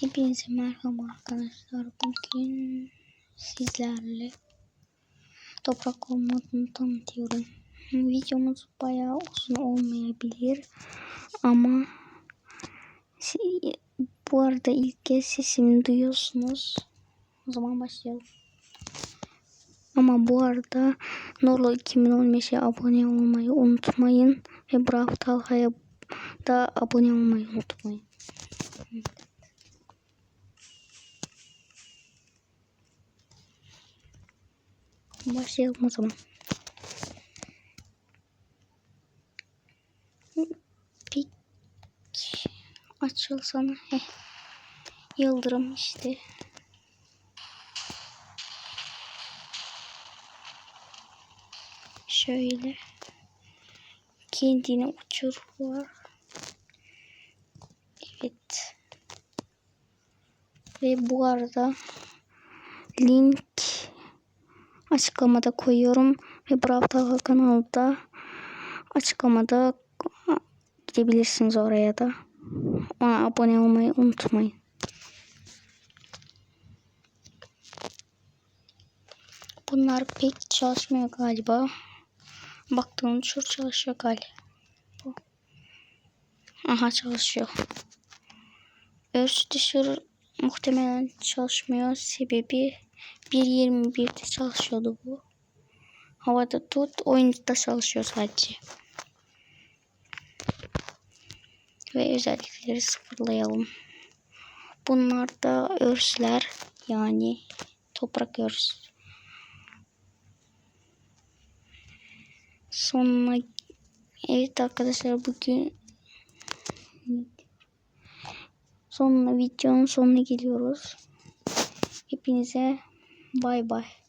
Hepinize merhaba arkadaşlar. Bugün sizlerle toprak olmadığını tanıtıyorum. Videomuz bayağı uzun olmayabilir ama bu arada ilk kez sesimi duyuyorsunuz. O zaman başlayalım. Ama bu arada Norlo 2015'e abone olmayı unutmayın ve Brav Talha'ya da abone olmayı unutmayın. Başlayalım o zaman. Pik açılsana. Heh. Yıldırım işte. Şöyle. Kendine uçur var. Evet. Ve bu arada link açıklamada koyuyorum ve Talha kanalda açıklamada gidebilirsiniz oraya da. Ona abone olmayı unutmayın. Bunlar pek çalışmıyor galiba. Baktığım şu çalışıyor galiba. Aha çalışıyor. Örs dışarı muhtemelen çalışmıyor. Sebebi 1.21'de çalışıyordu bu. Havada tut, oyunda çalışıyor sadece. Ve özellikleri sıfırlayalım. Bunlar da örsler. Yani toprak örs. Sonuna Evet arkadaşlar bugün sonuna videonun sonuna geliyoruz. Hepinize bay bay.